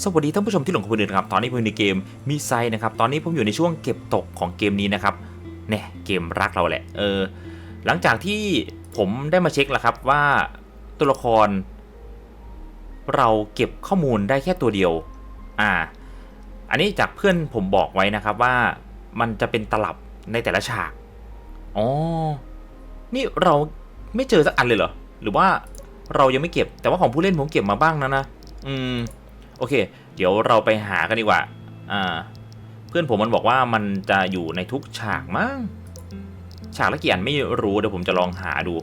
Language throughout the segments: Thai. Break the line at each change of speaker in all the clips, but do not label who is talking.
สวัสดีท่านผู้ชมที่หลงกับผมนะครับ ตอนนี้ผมอยู่ในเกมมิไซนะครับ ตอนนี้ผมอยู่ในช่วงเก็บตกของเกมนี้นะครับเนี่ยเกมรักเราแหละ เออ หลังจากที่ผมได้มาเช็คแล้วครับว่าตัวละคร เราเก็บข้อมูลได้แค่ตัวเดียว อ่า อันนี้จากเพื่อนผมบอกไว้นะครับว่ามันจะเป็นตลับในแต่ละฉาก อ๋อ นี่เราไม่เจอสักอันเลยเหรอ หรือว่าเรายังไม่เก็บ แต่ว่าของผู้เล่นผมเก็บมาบ้างนะนะ อืม โอเค เดี๋ยวเราไปหากันดีกว่าอ่า เพื่อนผมมันบอกว่ามันจะอยู่ในทุกฉากมั้งฉากละกี่อันไม่รู้เดี๋ยวผมจะลองหาดู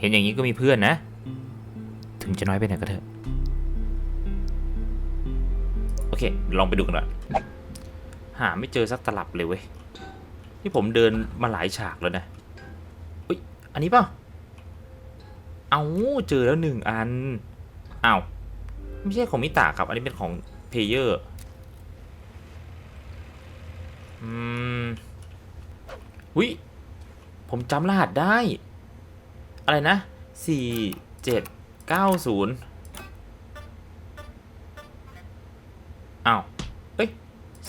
เห็นอย่างนี้ก็มีเพื่อนนะ ถึงจะน้อยไปไหนอยก็เถอะโอเค ลองไปดูกันหน่อยหาไม่เจอสักตลับเลยเว้ยที่ผมเดินมาหลายฉากแล้วนะอุ้ยอันนี้เปล่าเอาเจอแล้วหนึ่งอันอ้าว ไม่ใช่ของมิตาครับ อันนี้เป็นของเพเยอร์อืมวิผมจำรหัสได้ อะไรนะสี่เจ็ดเก้าศูนย์อ้าวเอ้ย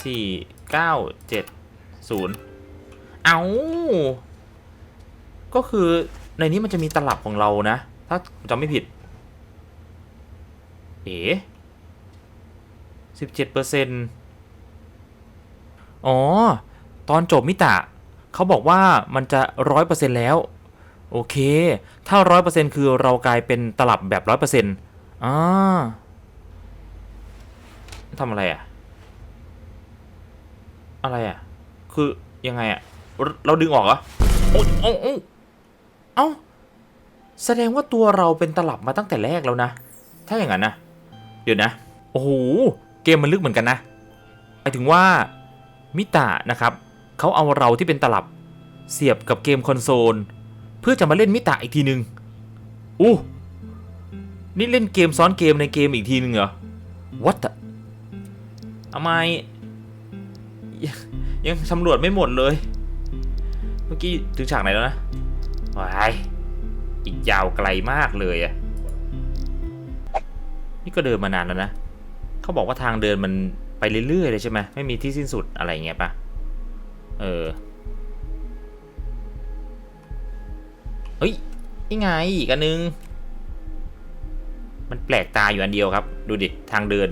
สี่เก้าเจ็ดศูนย์เอาก็คือในนี้มันจะมีตลับของเรานะ ถ้าจำไม่ผิด เอ๋สิบเจ็ดเปอร์เซ็นต์อ๋อ ตอนจบมิตะเขาบอกว่ามันจะร้อยเปอร์เซ็นต์แล้ว โอเค ถ้าร้อยเปอร์เซ็นต์คือเรากลายเป็นตลับแบบร้อยเปอร์เซ็นต์อ่าทำอะไรอะ อะไรอะ คือยังไงอะ เราดึงออกเหรอโอ้ยเอ้าเอ้เอ้า แสดงว่าตัวเราเป็นตลับมาตั้งแต่แรกแล้วนะ ถ้าอย่างนั้นนะ เดี๋ยวนะ โอ้โห เกมมันลึกเหมือนกันนะหมายถึงว่ามิตะนะครับเขาเอาเราที่เป็นตลับเสียบกับเกมคอนโซล เพื่อจะมาเล่นมิตะอีกทีหนึ่งอู้นี่เล่นเกมซ้อนเกมในเกมอีกทีหนึ่งเหรอ what the ทำไมยังยังสำรวจไม่หมดเลย เมื่อกี้ถึงฉากไหนแล้วนะวายอีกยาวไกลมากเลยอะ นี่ก็เดินมานานแล้วนะเขาบอกว่าทางเดินมันไปเรื่อยๆเลยใช่ไหมไม่มีที่สิ้นสุดอะไรเงี้ยปะเออเฮ้ยนี่ไงอีกอันนึง มันแปลกตาอยู่อันเดียวครับ ดูดิทางเดิน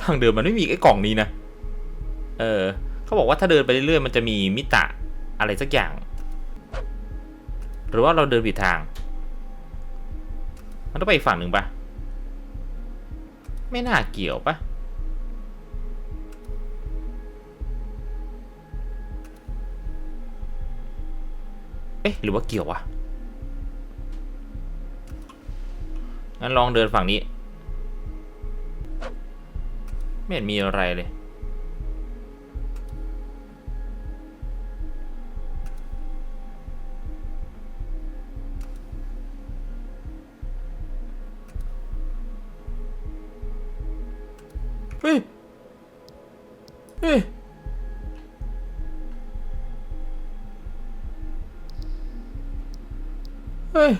ทางเดินมันไม่มีไอ้กล่องนี้นะเออเขาบอกว่าถ้าเดินไปเรื่อยๆมันจะมีมิตะอะไรสักอย่าง หรือว่าเราเดินผิดทาง มันต้องไปอีกฝั่งหนึ่งปะ ไม่น่าเกี่ยวปะเอ๊ะ หรือว่าเกี่ยววะ งั้นลองเดินฝั่งนี้ ไม่เห็นมีอะไรเลย เฮ้ย เฮ้ย เฮ้ย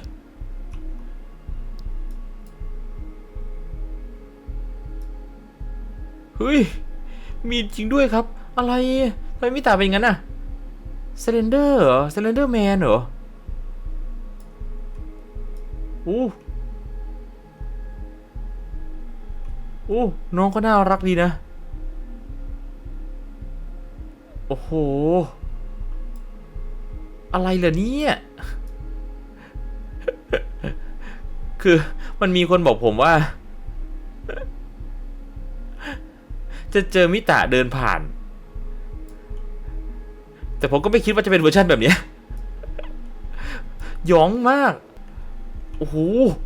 เฮ้ย มีจริงด้วยครับ อะไรทำไมมิตาเป็นงั้นน่ะเซเลนเดอร์เหรอเซเลนเดอร์แมนเหรอ โอ้น้องก็น่ารักดีนะ โอ้โห อะไรเหรอเนี่ย คือมันมีคนบอกผมว่า จะเจอมิตะเดินผ่าน แต่ผมก็ไม่คิดว่าจะเป็นเวอร์ชันแบบนี้ยหยองมาก โอ้โห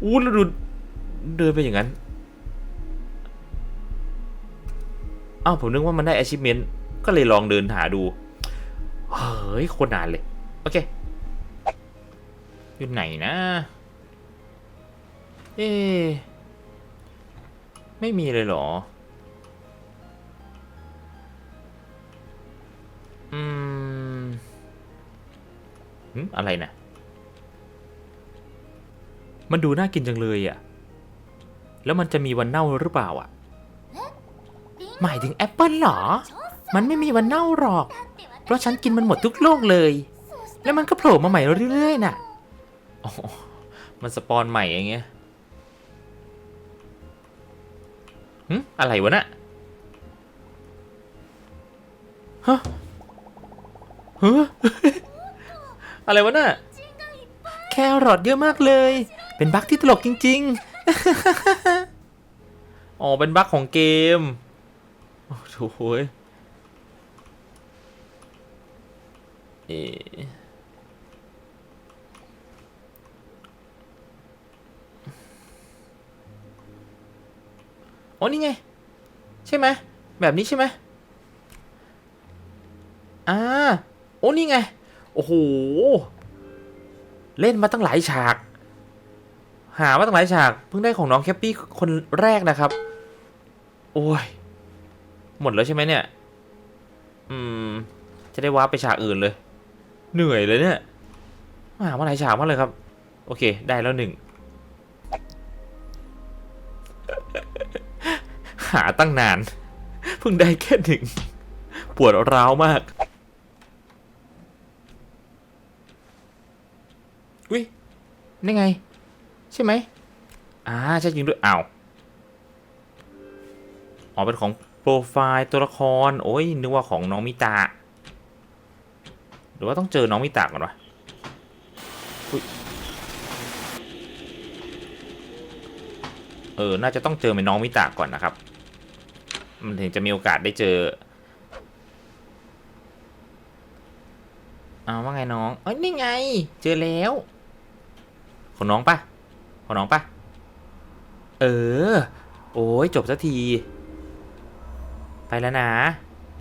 อู้แล้วดูเดินไปอย่างนั้น อ้าวผมนึกว่ามันได้ achievement ก็เลยลองเดินหาดู เฮ้ยโคตรนานเลย โอเค อยู่ไหนนะ เอ๊ะไม่มีเลยเหรอ อืมอะไรนะ มันดูน่ากินจังเลยอะ่ะ แล้วมันจะมีวันเน่าหรือเปล่าอะ หมายถึงแอปเปิลเหรอ มันไม่มีวันเน่าหรอก เพราะฉันกินมันหมดทุกโลกเลย แล้วมันก็โผล่มาใหม่เรื่อยๆน่ะอ๋อมันสปอนใหม่อย่างเงี้ยหึอะไรวะน่ะฮะฮะอะไรวะน่ะแครอทเยอะมากเลย เป็นบั๊กที่ตลกจริง ๆ อ๋อ เป็นบั๊กของเกม โอ้ยเอ๊อ๋อนี่ไง ใช่ไหมแบบนี้ใช่ไหมอ่าโอ้นี่ไง โอ้โห เล่นมาตั้งหลายฉาก หามาตั้งหลายฉาก เพิ่งได้ของน้องแคปปี้คนแรกนะครับ โอ้ย หมดแล้วใช่ไหมเนี่ย อืม จะได้ว้าร์ปไปฉากอื่นเลย เหนื่อยเลยเนี่ยหามาหลายฉากมาเลยครับ โอเค ได้แล้วหนึ่ง หาตั้งนาน เพิ่งได้แค่หนึ่ง ปวดร้าวมาก อุ้ยนี่ไง ใช่ไหมอ่าใช่จริงด้วยอ้าวอ๋อเป็นของ โปรไฟล์ตัวละคร โอ้ยนึกว่าของน้องมิตาหรือว่าต้องเจอน้องมิตาก่อนวะเออ น่าจะต้องเจอเป็นน้องมิตาก่อนนะครับ มันถึงจะมีโอกาสได้เจอเอาว่าไงน้องเอ้ยนี่ไง เจอแล้ว ของน้องปะของน้องปะเออ โอ้ยจบสักที แล้วนะ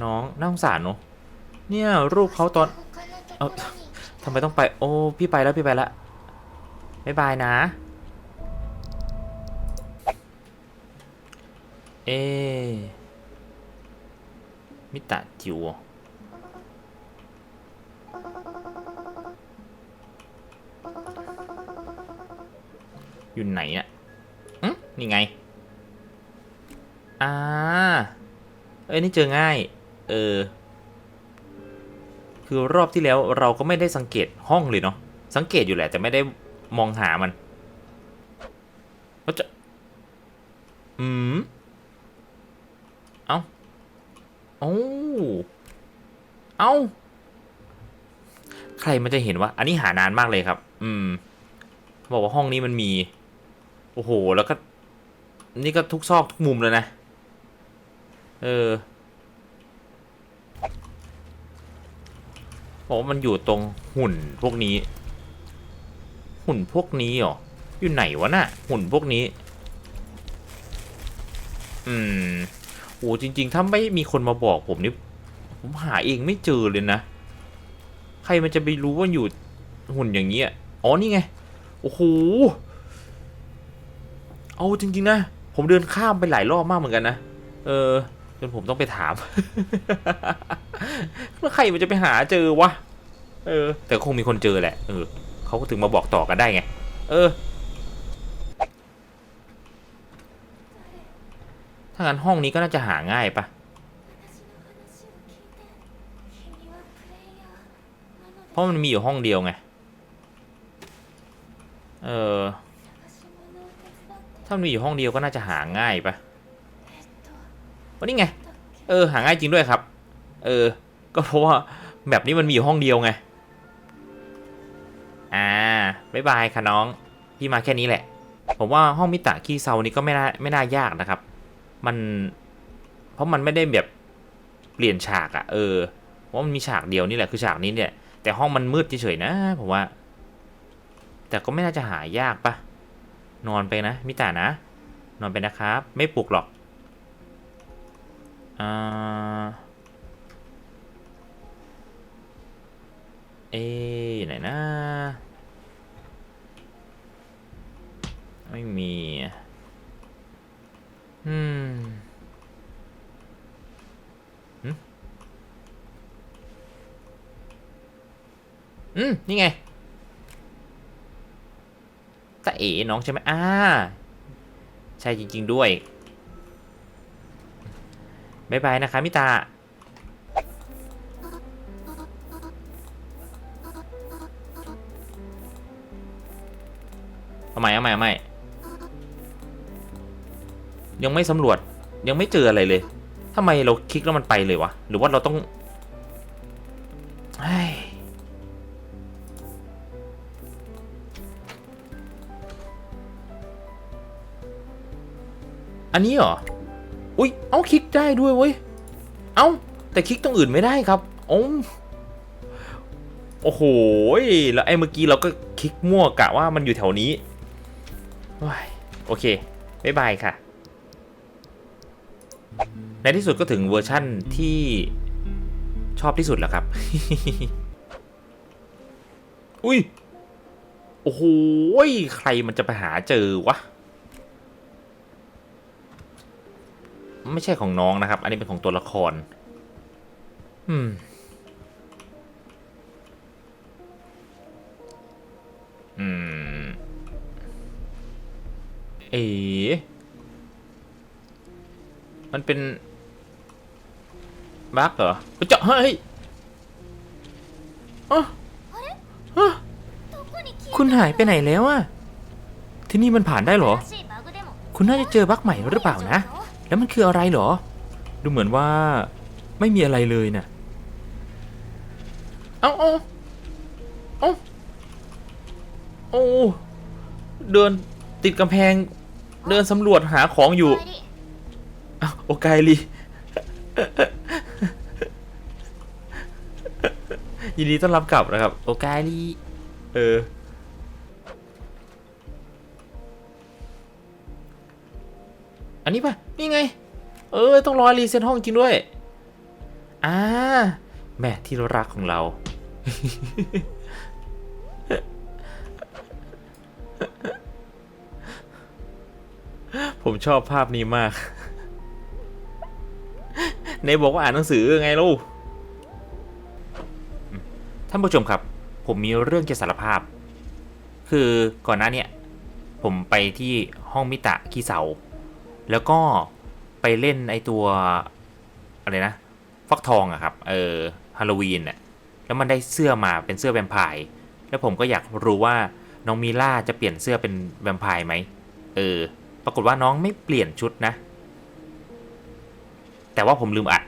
น้องน่าสงสารเนอะเนี่ยรูปเขาตอนเอ้าทำไมต้องไป โอ้พี่ไปแล้วพี่ไปแล้วบ๊ายบายนะ เอมิตะจิวอยู่ไหนอะอืมนี่ไง อ่า เอ้ยนี่เจอง่าย เออ คือรอบที่แล้วเราก็ไม่ได้สังเกตห้องเลยเนาะ สังเกตอยู่แหละ แต่ไม่ได้มองหามันก็จะ อืม เอาเอาเอาใครมันจะเห็นว่า อันนี้หานานมากเลยครับ อืมบอกว่าห้องนี้มันมี โอ้โห แล้วก็ นี่ก็ทุกซอกทุกมุมเลยนะ เออบอกว่ามันอยู่ตรงหุ่นพวกนี้ หุ่นพวกนี้เหรอ อยู่ไหนวะน่ะ หุ่นพวกนี้ อืมโอ้จริง ๆ ถ้าไม่มีคนมาบอกผมนี่ ผมหาเองไม่เจอเลยนะ ใครมันจะไปรู้ว่าอยู่หุ่นอย่างนี้อะอ๋อ นี่ไง โอ้โห เอาจริง ๆ นะ ผมเดินข้ามไปหลายรอบมากเหมือนกันนะ เออ นผมต้องไปถาม แล้วใครมันจะไปหาเจอวะ เออ แต่คงมีคนเจอแหละ เออเขาก็ถึงมาบอกต่อกันได้ไง เออ ถ้างั้นห้องนี้ก็น่าจะหาง่ายปะเพราะมันมีอยู่ห้องเดียวไง เออ ถ้ามันมีอยู่ห้องเดียวก็น่าจะหาง่ายปะ วันนี้ไง เออ หาง่ายจริงด้วยครับ เออ ก็เพราะว่าแบบนี้มันมีอยู่ห้องเดียวไง อ่าบ๊ายบายค่ะน้อง พี่มาแค่นี้แหละ ผมว่าห้องมิตะคีเซานี่ก็ไม่น่าไม่น่ายากนะครับ มัน เพราะมันไม่ได้แบบเปลี่ยนฉากอะเออเพราะมันมีฉากเดียวนี่แหละคือฉากนี้เนี่ย แต่ห้องมันมืดเฉยๆนะผมว่า แต่ก็ไม่น่าจะหายากปะนอนไปนะมิตานะ นอนไปนะครับ ไม่ปลุกหรอก อ่า เอ๊ไหนนะ ไม่มี อืมหึอืม นี่ไงตาเอ๋น้องใช่ไหมอ่า ใช่จริง ๆ ด้วย บ๊ายบายนะคะมิตาเอาใหม่เอาใหม่เอาใหม่ยังไม่สำรวจยังไม่เจออะไรเลยทำไมเราคลิกแล้วมันไปเลยวะ หรือว่าเราต้องอันนี้เหรอ อุ๊ยเอาคลิกได้ด้วยเว้ย เอาแต่คลิกตรงอื่นไม่ได้ครับโอ้โอ้โห แล้วไอ้เมื่อกี้เราก็คลิกมั่วกะว่ามันอยู่แถวนี้ว้ยโอเค บ๊ายบายค่ะ ในที่สุดก็ถึงเวอร์ชั่นที่ชอบที่สุดแล้วครับ อุ้ย โอ้โห ใครมันจะไปหาเจอวะ ไม่ใช่ของน้องนะครับ อันนี้เป็นของตัวละคร อืม อืม เอ๋มันเป็นบั๊กเหรอเจาะเฮ้ยคุณหายไปไหนแล้วอะที่นี่มันผ่านได้เหรอ คุณน่าจะเจอบั๊กใหม่หรือเปล่านะ แล้วมันคืออะไรหรอ ดูเหมือนว่าไม่มีอะไรเลยนะ่ะเอาเอาเอาโอ้เดินติดกำแพง เดินสำรวจหาของอยู่
โอา
โไกลียินดีต้อนรับกลับนะครับ โอไกลีเออ อันนี้ปะนี่ไง เออ ต้องรอรีเซ็ตห้องจริงด้วย อ่า แม่ที่รักของเรา ผมชอบภาพนี้มากในบอกว่าอ่านหนังสือไงลูกท่านผู้ชมครับ ผมมีเรื่องจะสารภาพ คือก่อนหน้าเนี่ย ผมไปที่ห้องมิตะคีเสา แล้วก็ไปเล่นไอตัวอะไรนะ ฟักทองอะครับ เออฮาโลวีนอะแล้วมันได้เสื้อมาเป็นเสื้อแวมไพร์แล้วผมก็อยากรู้ว่าน้องมีล่าจะเปลี่ยนเสื้อเป็นแวมไพร์ไหมเออ ปรากฏว่าน้องไม่เปลี่ยนชุดนะ แต่ว่าผมลืมอัด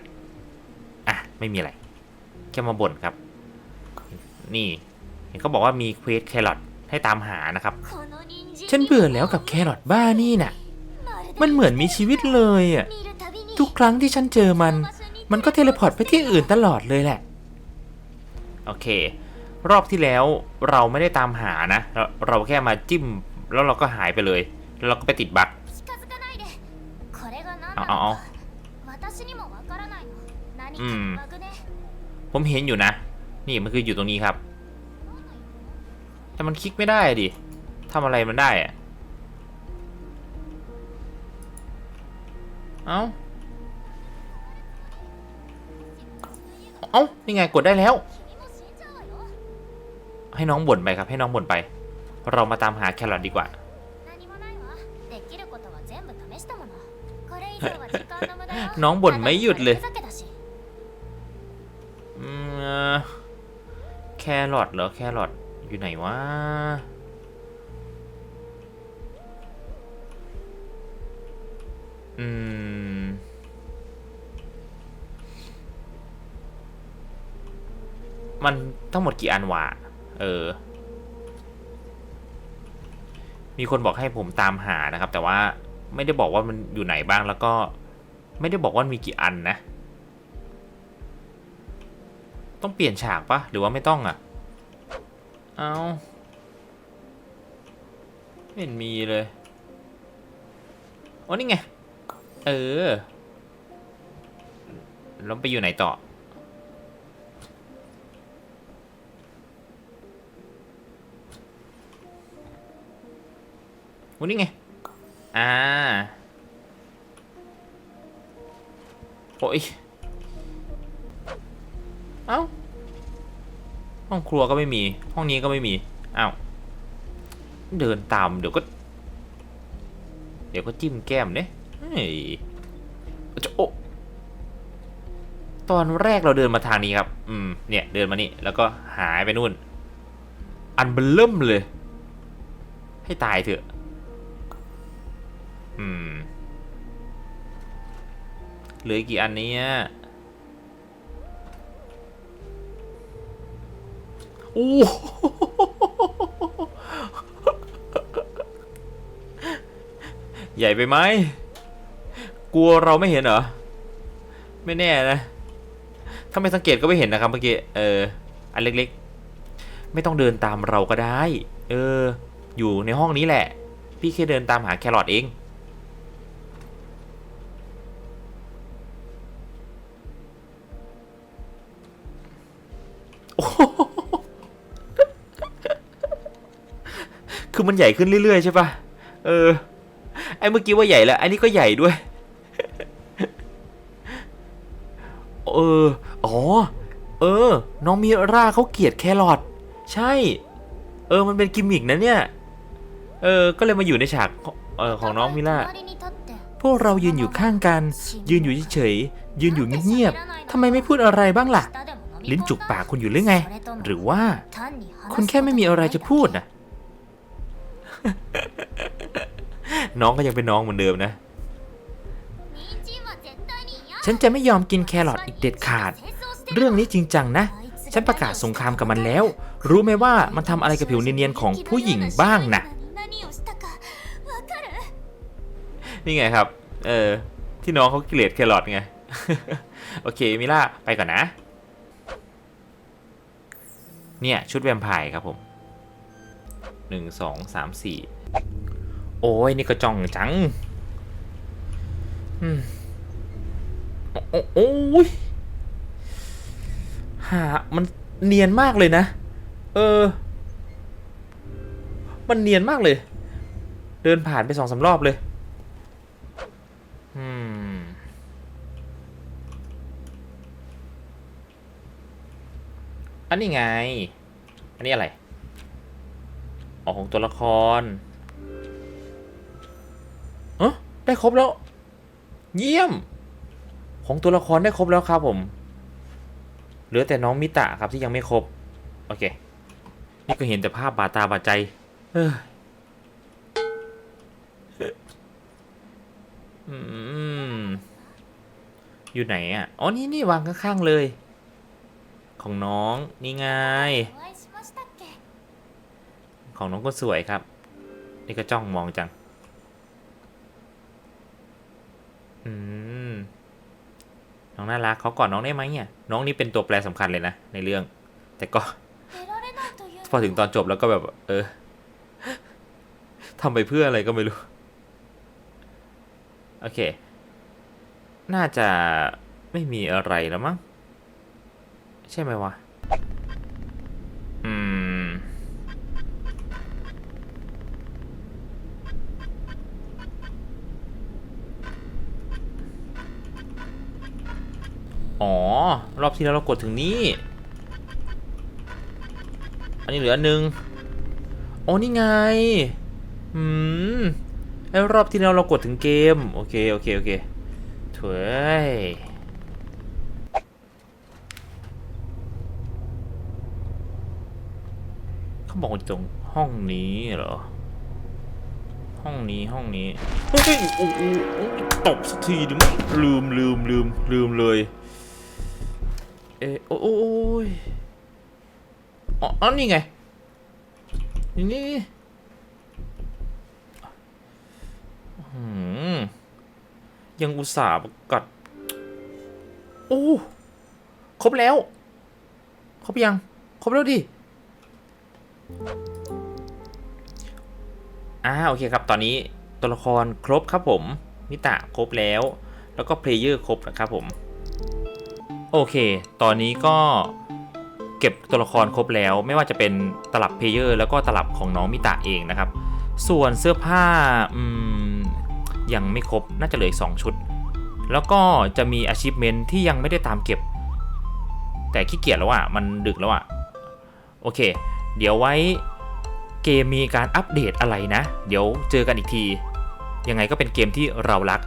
อะ ไม่มีอะไร แค่มาบ่นครับ นี่ เห็นเขาบอกว่ามีเควสแครอทให้ตามหานะครับ ฉันเบื่อแล้วกับแครอทบ้านี่นะ่ะ มันเหมือนมีชีวิตเลยอะทุกครั้งที่ฉันเจอมัน มันก็เทเลพอร์ตไปที่อื่นตลอดเลยแหละ โอเค รอบที่แล้วเราไม่ได้ตามหานะ เราแค่มาจิ้มแล้วเราก็หายไปเลย แล้วเราก็ไปติดบั๊ก
เอาเอา
เอา
อืม
ผมเห็นอยู่นะ นี่มันคืออยู่ตรงนี้ครับ แต่มันคลิกไม่ได้ดิทำอะไรมันได้อะ เอา้า เอา้า นี่ไงกดได้แล้ว ให้น้องบ่นไปครับ ให้น้องบ่นไป เรามาตามหาแคลร์ดีกว่าน้องบ่นไม่หยุดเลยแครอทเหรอ แครอทอยู่ไหนวะ อืม มันทั้งหมดกี่อันวะ เออ มีคนบอกให้ผมตามหานะครับ แต่ว่าไม่ได้บอกว่ามันอยู่ไหนบ้างแล้วก็ ไม่ได้บอกว่ามีกี่อันนะ ต้องเปลี่ยนฉากปะหรือว่าไม่ต้องอะ่ะ เอาไม่เห็นมีเลย โอ้นี่ไง เออ แล้วไปอยู่ไหนต่อโอ้นี่ไง อ่า โอ้ย เอ้า ห้องครัวก็ไม่มี ห้องนี้ก็ไม่มี อ้าว เดินตาม เดี๋ยวก็ เดี๋ยวก็จิ้มแก้มเนี่ย ยจะโอะตอนแรกเราเดินมาทางนี้ครับ อืม เนี่ย เดินมานี่ แล้วก็หายไปนู่น อันเบลเริ่มเลย ให้ตายเถอะ อืม เหลือกี่อันนี้โอ้ใหญ่ไปไหม กลัวเราไม่เห็นเหรอ ไม่แน่นะ ถ้าไม่สังเกตก็ไม่เห็นนะครับเมื่อกี้ เออ อันเล็กๆ ไม่ต้องเดินตามเราก็ได้ เออ อยู่ในห้องนี้แหละ พี่แค่เดินตามหาแครอทเองโอ้โหคือมันใหญ่ขึ้นเรื่อยๆใช่ปะเออ ไอ้เมื่อกี้ว่าใหญ่แล้วไอ้นี่ก็ใหญ่ด้วย เออ อ๋อ เออ น้องมิราเขาเกลียดแครอทใช่ เออ มันเป็นกิมมิกนะเนี่ย เออ ก็เลยมาอยู่ในฉากเออของน้องมิราพวกเรายืนอยู่ข้างกัน ยืนอยู่เฉยๆยืนอยู่เงียบๆทำไมไม่พูดอะไรบ้างล่ะ ลิ้นจุกปากคุณอยู่หรือไง หรือว่า คุณแค่ไม่มีอะไรจะพูดนะน้องก็ยังเป็นน้องเหมือนเดิมนะ ฉันจะไม่ยอมกินแครอทอีกเด็ดขาด เรื่องนี้จริงจังนะ ฉันประกาศสงครามกับมันแล้ว รู้ไหมว่ามันทำอะไรกับผิวเนียนๆของผู้หญิงบ้างนะนี่ไงครับ เออ ที่น้องเขาเกลียดแครอทไง โอเค มิล่า ไปก่อนนะ เนี่ย ชุดแวมไพร์ครับผมหนึ่งสองสามสี่โอ้ย นี่ก็จ้องจัง อืม โอ้โอ้โอ้ยหามันเนียนมากเลยนะ เออ มันเนียนมากเลย เดินผ่านไปสองสารอบเลยอืมอันนี้ไง อันนี้อะไรอ๋อของตัวละครเออได้ครบแล้ว เยี่ยม ของตัวละครได้ครบแล้วครับผม เหลือแต่น้องมิตะครับที่ยังไม่ครบ โอเค นี่ก็เห็นแต่ภาพบาดตาบาดใจ เอออืมอยู่ไหนอะ อ๋อ นี่นี่วางข้างๆเลย ของน้อง นี่ไง ของน้องก็สวยครับ นี่ก็จ้องมองจัง อืม น้องน่ารักเขากอดน้องได้ไหมเนี่ยน้องนี่เป็นตัวแปรสำคัญเลยนะในเรื่อง แต่ก็ พอถึงตอนจบแล้วก็แบบ เออทำไปเพื่ออะไรก็ไม่รู้ โอเค น่าจะไม่มีอะไรแล้วมั้งใช่ไหมวะ อืม อ๋อ รอบที่แล้วเรากดถึงนี้ อันนี้เหลือหนึ่งโอ๋อนี่ไง อืมแล้วรอบที่แล้วเรากดถึงเกม โอเค โอเค โอเคถวยเขาบอกตรงห้องนี้เหรอ ห้องนี้ห้องนี้เฮ้ยโอ้โหตบสักทีนึงลืมลืมลืมลืมเลย อโอ้โอ้อยอ๋อนี่ไง นี่นี่นี่หืมยังอุตส่าห์กัด โอ้ ครบแล้ว ครบยัง ครบแล้วดิ อ่า โอเคครับ ตอนนี้ตัวละครครบครับผม มิตะครบแล้ว แล้วก็เพลเยอร์ครบนะครับผม โอเค ตอนนี้ก็เก็บตัวละครครบแล้ว ไม่ว่าจะเป็นตลับเพเยอร์ แล้วก็ตลับของน้องมิตะเองนะครับ ส่วนเสื้อผ้าอืมยังไม่ครบน่าจะเหลืออีก 2 ชุด แล้วก็จะมี achievement ที่ยังไม่ได้ตามเก็บ แต่ขี้เกียจแล้วอะ มันดึกแล้วอะ โอเค เดี๋ยวไว้เกมมีการอัปเดตอะไรนะ เดี๋ยวเจอกันอีกที ยังไงก็เป็นเกมที่เรารัก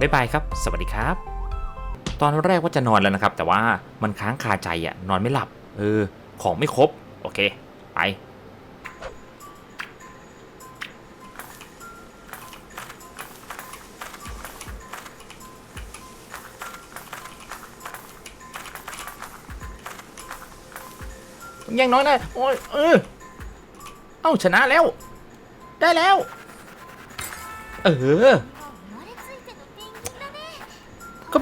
บ๊ายบายครับ สวัสดีครับ ตอนแรกว่าจะนอนแล้วนะครับ แต่ว่ามันค้างคาใจอะนอนไม่หลับ เออ ของไม่ครบ โอเค ไป ยังน้อยนะโอ้ยเออ เอ้าชนะแล้ว ได้แล้ว เออ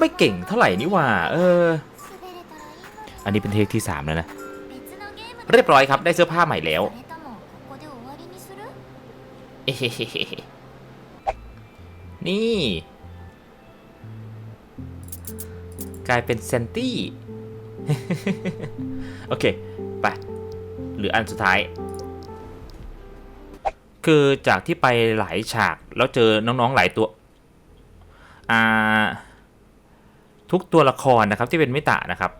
ไม่เก่งเท่าไหร่นี่ว่า เออ อันนี้เป็นเทคที่ 3 แล้วนะ เรียบร้อยครับ ได้เสื้อผ้าใหม่แล้วเฮ้นี่ กลายเป็นเซนตี้ โอเค ไป หรืออันสุดท้ายคือจากที่ไปหลายฉากแล้วเจอน้องๆหลายตัว อ่า ทุกตัวละครนะครับที่เป็นมิตะนะครับ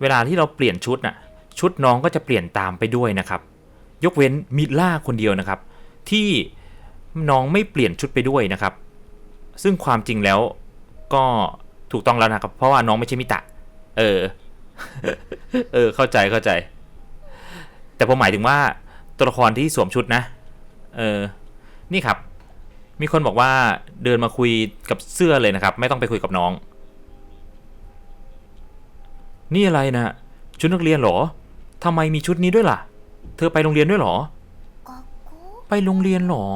เวลาที่เราเปลี่ยนชุดน่ะชุดน้องก็จะเปลี่ยนตามไปด้วยนะครับ ยกเว้นมิล่าคนเดียวนะครับ ที่น้องไม่เปลี่ยนชุดไปด้วยนะครับ ซึ่งความจริงแล้วก็ถูกต้องแล้วนะครับ เพราะว่าน้องไม่ใช่มิตะ เออ เออ เข้าใจเข้าใจ แต่ผมหมายถึงว่าตัวละครที่สวมชุดนะ เออ นี่ครับ มีคนบอกว่าเดินมาคุยกับเสื้อเลยนะครับ ไม่ต้องไปคุยกับน้อง นี่อะไรนะชุดนักเรียนหรอทำไมมีชุดนี้ด้วยล่ะ เธอไปโรงเรียนด้วยหรอ ไปโรงเรียนหรอ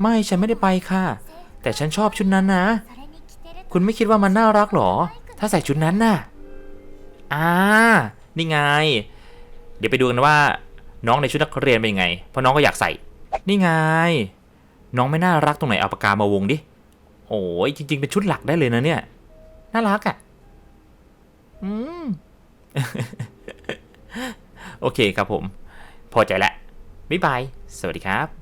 ไม่ฉันไม่ได้ไปค่ะ แต่ฉันชอบชุดนั้นนะ คุณไม่คิดว่ามันน่ารักหรอ ถ้าใส่ชุดนั้นน่ะอ่านี่ไง เดี๋ยวไปดูกันว่า น้องในชุดนักเรียนเป็นยังไง เพราะน้องก็อยากใส่ นี่ไง น้องไม่น่ารักตรงไหนเอาปากกามาวงดิ โอ้ยจริง ๆ เป็นชุดหลักได้เลยนะเนี่ย น่ารักอะ่ะ อืม โอเคครับผม พอใจแล้วบ๊ายบาย สวัสดีครับ